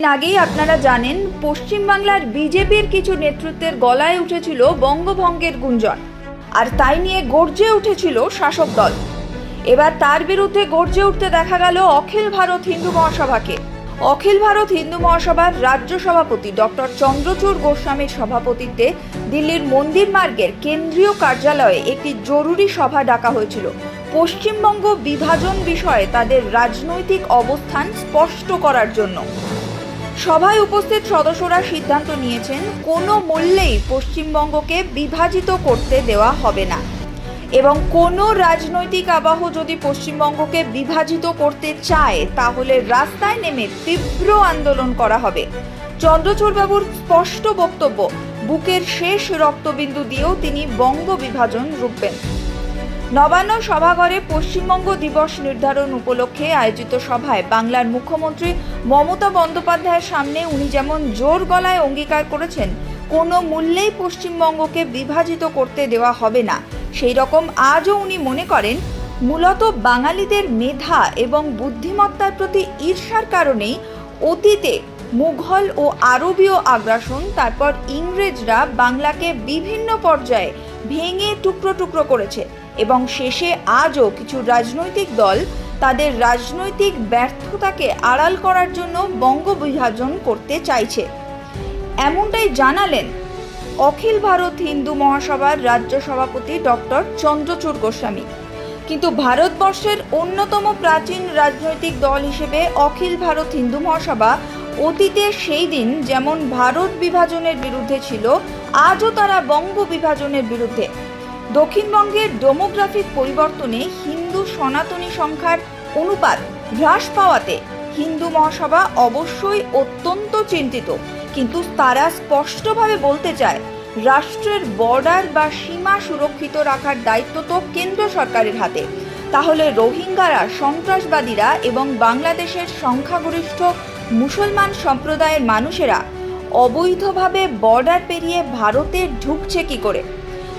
আগেই আপনারা জানেন, পশ্চিমবাংলার বিজেপির কিছু নেতৃত্বের গলায় উঠেছিল বঙ্গভঙ্গের গুঞ্জন। আর তাই নিয়ে গর্জে উঠেছিল শাসক দল। এবার তার বিরুদ্ধে গর্জে উঠতে দেখা গেল অখিল ভারত হিন্দু মহাসভাকে। অখিল ভারত হিন্দু মহাসভার রাজ্য সভাপতি ডক্টর চন্দ্রচূড় গোস্বামীর সভাপতিত্বে দিল্লির মন্দির মার্গের কেন্দ্রীয় কার্যালয়ে একটি জরুরি সভা ডাকা হয়েছিল। পশ্চিমবঙ্গ বিভাজন বিষয়ে তাদের রাজনৈতিক অবস্থান স্পষ্ট করার জন্য। সভায় উপস্থিত সদস্যরা সিদ্ধান্ত নিয়েছেন, কোনো মূল্যেই পশ্চিমবঙ্গকে বিভাজিত করতে দেওয়া হবে না। এবং কোনো রাজনৈতিক আবাহ যদি পশ্চিমবঙ্গকে বিভাজিত করতে চায়, তাহলে রাস্তায় নেমে তীব্র আন্দোলন করা হবে। চন্দ্রচূড়বাবুর স্পষ্ট বক্তব্য, বুকের শেষ রক্তবিন্দু দিয়েও তিনি বঙ্গ বিভাজন রুখবেন নবান্ন সভাঘরে পশ্চিমবঙ্গ দিবস নির্ধারণ উপলক্ষে আয়োজিত সভায় বাংলার মুখ্যমন্ত্রী মমতা বন্দ্যোপাধ্যায়ের সামনে উনি যেমন জোর গলায় অঙ্গীকার করেছেন, কোনো মূল্যেই পশ্চিমবঙ্গকে বিভাজিত করতে দেওয়া হবে না। সেই রকম আজও উনি মনে করেন, মূলত বাঙালিদের মেধা এবং বুদ্ধিমত্তার প্রতি ঈর্ষার কারণেই অতীতে মুঘল ও আরবীয় আগ্রাসন, তারপর ইংরেজরা বাংলাকে বিভিন্ন পর্যায়ে ভেঙে টুকরো টুকরো করেছে। এবং শেষে আজও কিছু রাজনৈতিক দল তাদের রাজনৈতিক ব্যর্থতাকে আড়াল করার জন্য বঙ্গ বিভাজন করতে চাইছে। এমনটাই জানালেন অখিল ভারত হিন্দু মহাসভার রাজ্য সভাপতি ডক্টর চন্দ্রচূড় গোস্বামী। কিন্তু ভারতবর্ষের অন্যতম প্রাচীন রাজনৈতিক দল হিসেবে অখিল ভারত হিন্দু মহাসভা অতীতে সেই দিন যেমন ভারত বিভাজনের বিরুদ্ধে ছিল, আজও তারা বঙ্গ বিভাজনের বিরুদ্ধে। দক্ষিণবঙ্গের ডেমোগ্রাফিক পরিবর্তনে হিন্দু সনাতনী সংখ্যার অনুপাত হ্রাস পাওয়াতে হিন্দু মহাসভা অবশ্যই অত্যন্ত চিন্তিত। কিন্তু তারা স্পষ্টভাবে বলতে চায়, রাষ্ট্রের বর্ডার বা সীমা সুরক্ষিত রাখার দায়িত্ব তো কেন্দ্র সরকারের হাতে। তাহলে রোহিঙ্গারা, সন্ত্রাসবাদীরা এবং বাংলাদেশের সংখ্যাগরিষ্ঠ মুসলমান সম্প্রদায়ের মানুষেরা অবৈধভাবে বর্ডার পেরিয়ে ভারতে ঢুকছে কি করে?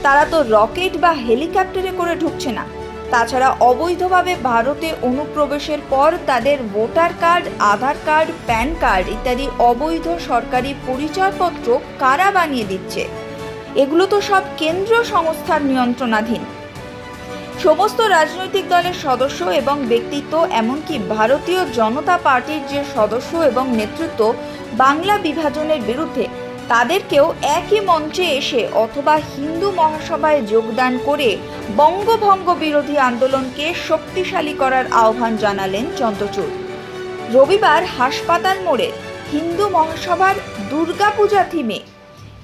তারা তো রকেট বা হেলিকপ্টারে করে ঢুকছে না। তাছাড়া অবৈধভাবে ভারতে অনুপ্রবেশের পর তাদের voter card, Aadhaar card, PAN card ইত্যাদি অবৈধ সরকারি পরিচয়পত্র কারা বানিয়ে দিচ্ছে? এগুলো তো সব কেন্দ্র সংস্থার নিয়ন্ত্রণাধীন। সমস্ত রাজনৈতিক দলের সদস্য এবং ব্যক্তিত্ব, এমনকি ভারতীয় জনতা পার্টির যে সদস্য এবং নেতৃত্ব, বাংলা বিভাজনের বিরুদ্ধে তাদেরকেও একই মঞ্চে এসে অথবা হিন্দু মহাসভায় যোগদান করে বঙ্গভঙ্গ বিরোধী আন্দোলনকে শক্তিশালী করার আহ্বান জানালেন চন্দ্রচূড়। রবিবার হাসপাতাল মোড়ে হিন্দু মহাসভার দুর্গাপূজা থিমে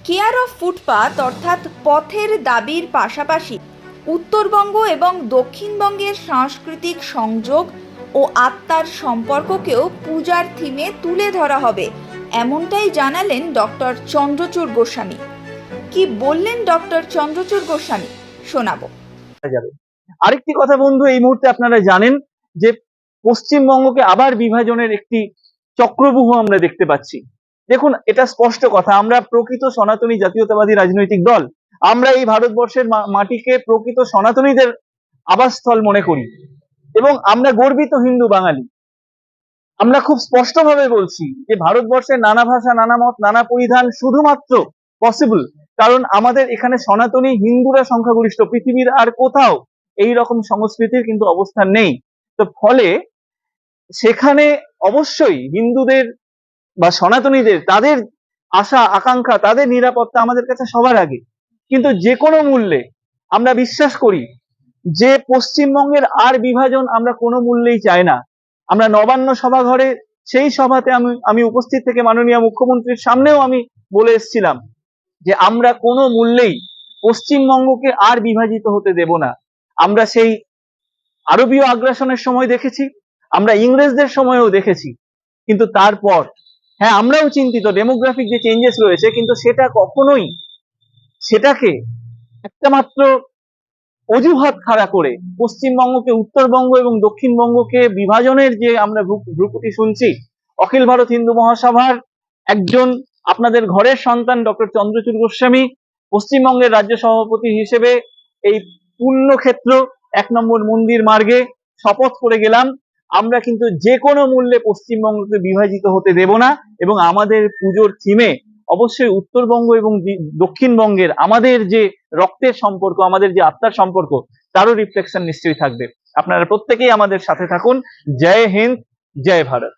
কেয়ার অফ ফুটপাত অর্থাৎ পথের দাবির পাশাপাশি উত্তরবঙ্গ এবং দক্ষিণবঙ্গের সাংস্কৃতিক সংযোগ ও আত্মার সম্পর্ককেও পূজার থিমে তুলে ধরা হবে। এমনটাই জানালেন ডক্টর চন্দ্রচূড় গোস্বামী। কি বললেন ডক্টর চন্দ্রচূড় গোস্বামী? শোনাবো। আরেকটি কথা বন্ধু, এই মুহূর্তে আপনারা জানেন যে পশ্চিমবঙ্গকে আবার বিভাজনের একটি চক্রবুহ আমরা দেখতে পাচ্ছি। দেখুন, এটা স্পষ্ট কথা, আমরা প্রকৃত সনাতনী জাতীয়তাবাদী রাজনৈতিক দল। আমরা এই ভারতবর্ষের মাটিকে প্রকৃত সনাতনীদের আবাসস্থল মনে করি। এবং আমরা গর্বিত হিন্দু বাঙালি। আমরা খুব স্পষ্টভাবে বলছি যে ভারতবর্ষের নানা ভাষা, নানা মত, নানা পরিধান শুধুমাত্র পসিবল কারণ আমাদের এখানে সনাতনী হিন্দুরা সংখ্যাগরিষ্ঠ। পৃথিবীর আর কোথাও এই রকম সংস্কৃতির কিন্তু অবস্থান নেই। তো ফলে সেখানে অবশ্যই হিন্দুদের বা সনাতনীদের, তাদের আশা, আকাঙ্ক্ষা, তাদের নিরাপত্তা আমাদের কাছে সবার আগে। কিন্তু যে কোনো মূল্যে আমরা বিশ্বাস করি যে পশ্চিমবঙ্গের আর বিভাজন আমরা কোনো মূল্যেই চাই না। আমরা নবান্ন সভাঘরে সেই সভাতে আমি আমি উপস্থিত থেকে মাননীয় মুখ্যমন্ত্রীর সামনেও আমি বলে এসেছিলাম যে আমরা কোনো মূল্যেই পশ্চিমবঙ্গকে আর বিভাজিত হতে দেব না। আমরা সেই আরবীয় আগ্রাসনের সময় দেখেছি, আমরা ইংরেজদের সময়ও দেখেছি, কিন্তু তারপর হ্যাঁ আমরাও চিন্তিত ডেমোগ্রাফিক যে চেঞ্জেস রয়েছে, কিন্তু সেটা কখনোই সেটাকে একটা মাত্র অজুহাত খাড়া করে পশ্চিমবঙ্গকে, উত্তরবঙ্গ এবং দক্ষিণবঙ্গকে বিভাজনের যে আমরা ভ্রু- ভ্রুকুটি শুনছি, অখিল ভারত হিন্দু মহাসভার একজন আপনাদের ঘরের সন্তান ডক্টর চন্দ্রচূড় গোস্বামী, পশ্চিমবঙ্গের রাজ্য সভাপতি হিসেবে এই পুণ্যক্ষেত্র এক নম্বর মন্দির মার্গে শপথ করে গেলাম। আমরা কিন্তু যে কোনো মূল্যে পশ্চিমবঙ্গকে বিভাজিত হতে দেব না এবং আমাদের পুজোর থিমে অবশ্যই উত্তরবঙ্গ এবং দক্ষিণবঙ্গের আমাদের যে রক্তের সম্পর্ক, আমাদের যে আত্মার সম্পর্ক, তারও রিফ্লেকশন নিশ্চয়ই থাকবে। আপনারা প্রত্যেকেই আমাদের সাথে থাকুন। জয় হিন্দ, জয় ভারত।